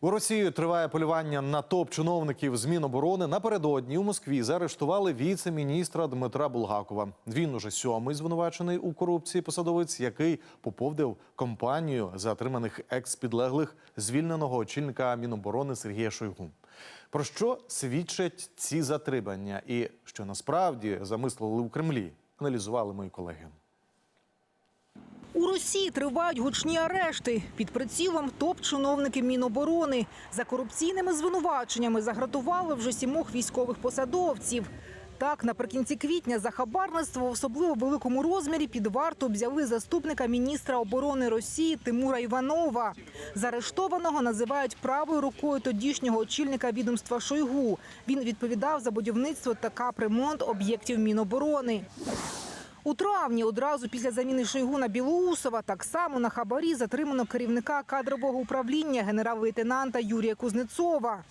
У Росії триває полювання на топ-чиновників з Міноборони. Напередодні у Москві заарештували віце-міністра Дмитра Булгакова. Він уже сьомий звинувачений у корупції посадовець, який поповдив компанію затриманих екс-підлеглих звільненого очільника Міноборони Сергія Шойгу. Про що свідчать ці затримання і що насправді замислили у Кремлі? Аналізували мої колеги. У Росії тривають гучні арешти під прицілом топ-чиновники Міноборони. За корупційними звинуваченнями загратували вже сімох військових посадовців. Так, наприкінці квітня за хабарництво в особливо великому розмірі під варту взяли заступника міністра оборони Росії Тимура Іванова. Заарештованого називають правою рукою тодішнього очільника відомства Шойгу. Він відповідав за будівництво та капремонт об'єктів Міноборони. У травні, одразу після заміни Шойгу на Білоусова, так само на хабарі затримано керівника кадрового управління генерал-лейтенанта Юрія Кузнецова.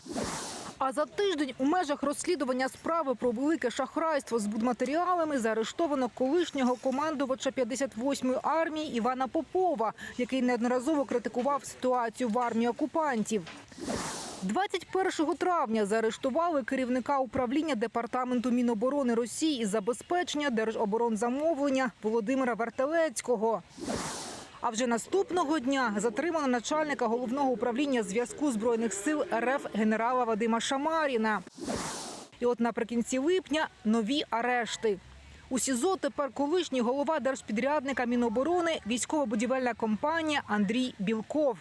А за тиждень у межах розслідування справи про велике шахрайство з будматеріалами заарештовано колишнього командувача 58-ї армії Івана Попова, який неодноразово критикував ситуацію в армії окупантів. 21 травня заарештували керівника управління департаменту Міноборони Росії із забезпечення держоборонзамовлення Володимира Вертелецького. А вже наступного дня затримано начальника головного управління зв'язку збройних сил РФ генерала Вадима Шамаріна. І от наприкінці липня нові арешти. У СІЗО тепер колишній голова держпідрядника Міноборони військово-будівельна компанія Андрій Білков.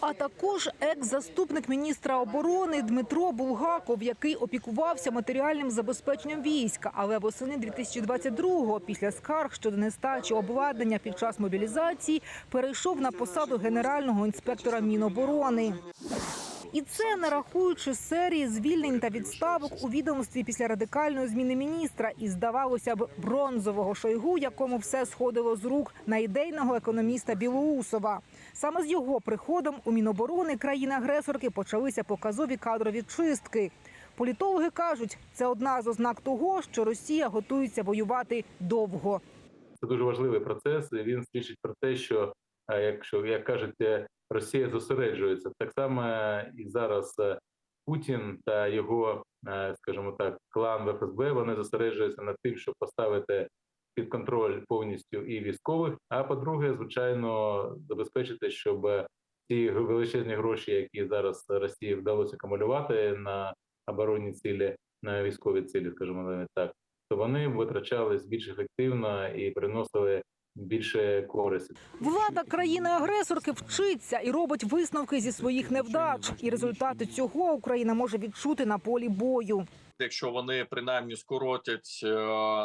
А також екс-заступник міністра оборони Дмитро Булгаков, який опікувався матеріальним забезпеченням війська. Але восени 2022-го, після скарг щодо нестачі обладнання під час мобілізації, перейшов на посаду генерального інспектора Міноборони. І це не рахуючи серії звільнень та відставок у відомстві після радикальної зміни міністра і здавалося б бронзового шойгу, якому все сходило з рук на ідейного економіста Білоусова. Саме з його приходом у Міноборони країни-агресорки почалися показові кадрові чистки. Політологи кажуть, це одна з ознак того, що Росія готується воювати довго. Це дуже важливий процес. Він свідчить про те, що е, якщо як кажуть, е, Росія зосереджується так само е, і зараз е, Путін та його, е, скажімо так, клан в ФСБ вони зосереджуються над тим, щоб поставити під контроль повністю і військових. А по-друге, звичайно, забезпечити, щоб ті величезні гроші, які зараз Росії вдалося акумулювати на оборонні цілі, на військові цілі, скажімо так, то вони витрачались більш ефективно і приносили більше користі. Влада країни-агресорки вчиться і робить висновки зі своїх невдач. І результати цього Україна може відчути на полі бою. якщо вони принаймні скоротять е,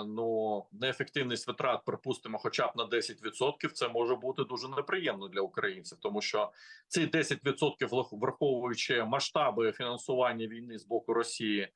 ну неефективність витрат, припустимо, хоча б на 10%, це може бути дуже неприємно для українців, тому що ці 10% врах- враховуючи масштаби фінансування війни з боку Росії.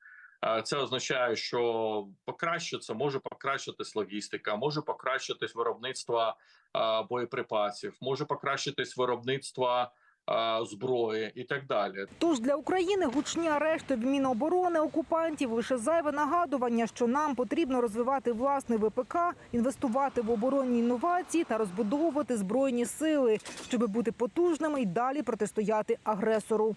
Е, Це означає, що покращиться, може покращитись логістика, може покращитись виробництво е, боєприпасів, може покращитись виробництво е, зброї і так далі. Тож для України гучні арешти в Міноборони окупантів лише зайве нагадування, що нам потрібно розвивати власний ВПК, інвестувати в оборонні інновації та розбудовувати збройні сили, щоб бути потужними і далі протистояти агресору.